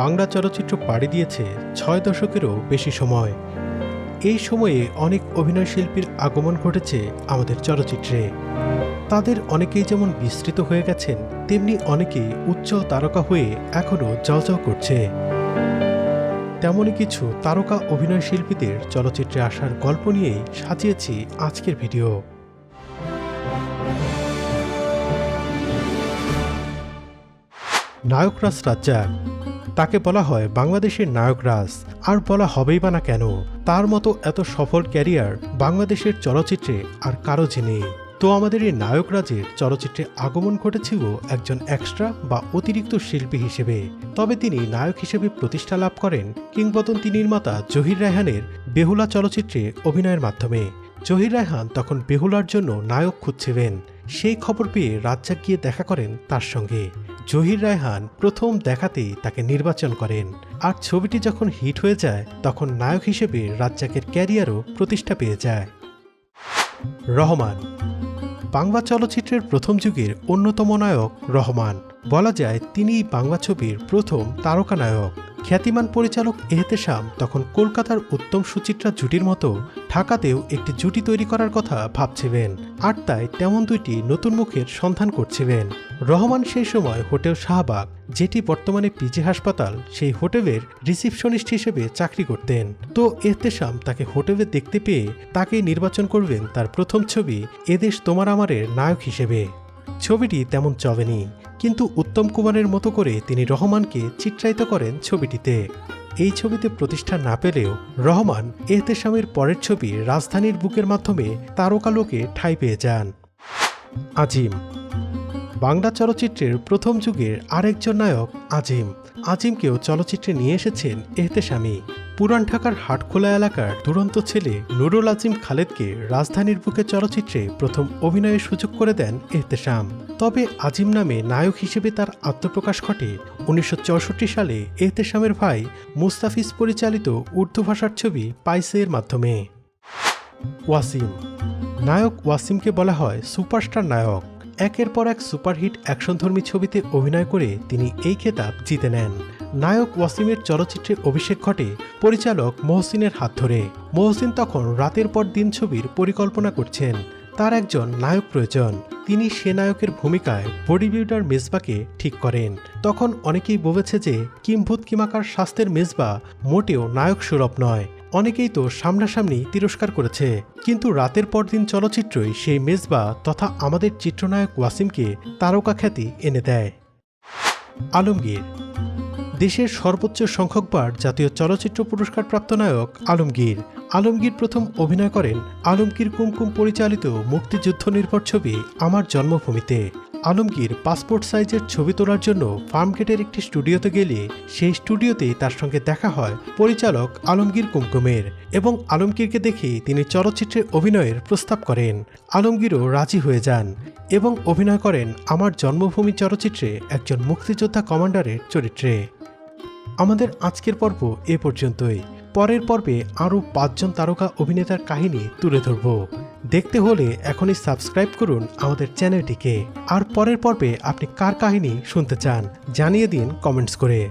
বাংলা চলচ্চিত্র পাড়ি দিয়েছে ছয় দশকেরও বেশি সময়। এই সময়ে অনেক অভিনয় শিল্পীর আগমন ঘটেছে আমাদের চলচ্চিত্রে। তাদের অনেকেই যেমন বিস্তৃত হয়ে গেছেন, তেমনি অনেকেই উজ্জ্বল তারকা হয়ে এখনও জলজল করছে। তেমনই কিছু তারকা অভিনয় শিল্পীদের চলচ্চিত্রে আসার গল্প নিয়েই সাজিয়েছি আজকের ভিডিও। নায়করাজ রাজ্জাক তাকে বলা হয় বাংলাদেশের নায়করাজ। আর বলা হবেই বা না কেন, তার মতো এত সফল ক্যারিয়ার বাংলাদেশের চলচ্চিত্রে আর কারও যে নেই। তো আমাদের এই নায়করাজের চলচ্চিত্রে আগমন ঘটেছিল একজন এক্সট্রা বা অতিরিক্ত শিল্পী হিসেবে। তবে তিনি নায়ক হিসেবে প্রতিষ্ঠা লাভ করেন কিংবদন্তি নির্মাতা জহির রায়হানের বেহুলা চলচ্চিত্রে অভিনয়ের মাধ্যমে। জহির রায়হান তখন বেহুলার জন্য নায়ক খুঁজছিলেন। সেই খবর পেয়ে রাজ্জাক গিয়ে দেখা করেন তার সঙ্গে। জহির রায়হান প্রথম দেখাতেই তাকে নির্বাচন করেন। আর ছবিটি যখন হিট হয়ে যায়, তখন নায়ক হিসেবে রাজ্জাকের ক্যারিয়ারও প্রতিষ্ঠা পেয়ে যায়। রহমান। বাংলা চলচ্চিত্রের প্রথম যুগের অন্যতম নায়ক রহমান। বলা যায়, তিনিই বাংলা ছবির প্রথম তারকা নায়ক। খ্যাতিমান পরিচালক এহতেশাম তখন কলকাতার উত্তম সুচিত্রা জুটির মতো ঢাকাতেও একটি জুটি তৈরি করার কথা ভাবছিলেন। আর তাই তেমন দুইটি নতুন মুখের সন্ধান করছিলেন। রহমান সেই সময় হোটেল শাহবাগ, যেটি বর্তমানে পিজি হাসপাতাল, সেই হোটেলের রিসিপশনিস্ট হিসেবে চাকরি করতেন। তো এহতেশাম তাকে হোটেলে দেখতে পেয়ে তাকেই নির্বাচন করবেন তার প্রথম ছবি এদেশ তোমার আমারের নায়ক হিসেবে। ছবিটি তেমন চলেনি। কিন্তু উত্তম কুমারের মতো করে তিনি রহমানকে চিত্রায়িত করেন ছবিটিতে। এই ছবিতে প্রতিষ্ঠা না পেলেও রহমান এহতেশামের পরের ছবি রাজধানীর বুকের মাধ্যমে তারকালোকে ঠাঁই পেয়ে যান। আজিম। বাংলা চলচ্চিত্রের প্রথম যুগের আরেকজন নায়ক আজিম। আজিমকেও চলচ্চিত্রে নিয়ে এসেছেন এহতেশামী। পুরান ঢাকার হাটখোলা এলাকার দুরন্ত ছেলে নুরুল আজিম খালেদকে রাজধানীর বুকে চলচ্চিত্রে প্রথম অভিনয়ের সুযোগ করে দেন এহতেশাম। তবে আজিম নামে নায়ক হিসেবে তার আত্মপ্রকাশ ঘটে উনিশশো চৌষট্টি সালে এহতেশামের ভাই মুস্তাফিজ পরিচালিত উর্দু ভাষার ছবি পাইসের মাধ্যমে। ওয়াসিম। নায়ক ওয়াসিমকে বলা হয় সুপারস্টার নায়ক। একের পর এক সুপারহিট অ্যাকশনধর্মী ছবিতে অভিনয় করে তিনি এই খেতাব জিতে নেন। নায়ক ওয়াসিমের চলচ্চিত্রে অভিষেক ঘটে পরিচালক মহসিনের হাত ধরে। মহসিন তখন রাতের পর দিন ছবির পরিকল্পনা করছেন। তার একজন নায়ক প্রয়োজন। তিনি সে নায়কের ভূমিকায় বডি বিল্ডার মেজবাকে ঠিক করেন। তখন অনেকেই বলেছে যে কিম্ভূত কিমাকার স্বাস্থ্যের মেজবা মোটেও নায়ক সুরভ নয়। অনেকেই তো সামনাসামনি তিরস্কার করেছে। কিন্তু রাতের পর দিন চলচ্চিত্রই সেই মেজবা তথা আমাদের চিত্রনায়ক ওয়াসিমকে তারকা খ্যাতি এনে দেয়। আলমগীর দেশের সর্বোচ্চ সংখ্যকবার জাতীয় চলচ্চিত্র পুরস্কার প্রাপ্ত নায়ক আলমগীর। আলমগীর প্রথম অভিনয় করেন আলমগীর কুমকুম পরিচালিত মুক্তিযুদ্ধ নির্ভর ছবি আমার জন্মভূমিতে। আলমগীর পাসপোর্ট সাইজের ছবি তোলার জন্য ফার্মগেটের একটি স্টুডিওতে গেলে সেই স্টুডিওতেই তার সঙ্গে দেখা হয় পরিচালক আলমগীর কুমকুমের এবং আলমগীরকে দেখে তিনি চলচ্চিত্রে অভিনয়ের প্রস্তাব করেন। আলমগীরও রাজি হয়ে যান এবং অভিনয় করেন আমার জন্মভূমি চলচ্চিত্রে একজন মুক্তিযোদ্ধা কমান্ডারের চরিত্রে। আমাদের আজকের পর্ব এ পর্যন্তই। পরের পর্বে আরও পাঁচজন তারকা অভিনেতার কাহিনী তুলে ধরব। দেখতে হলে এখনই সাবস্ক্রাইব করুন আমাদের চ্যানেলটিকে। আর পরের পর্বে আপনি কার কাহিনী শুনতে চান জানিয়ে দিন কমেন্টস করে।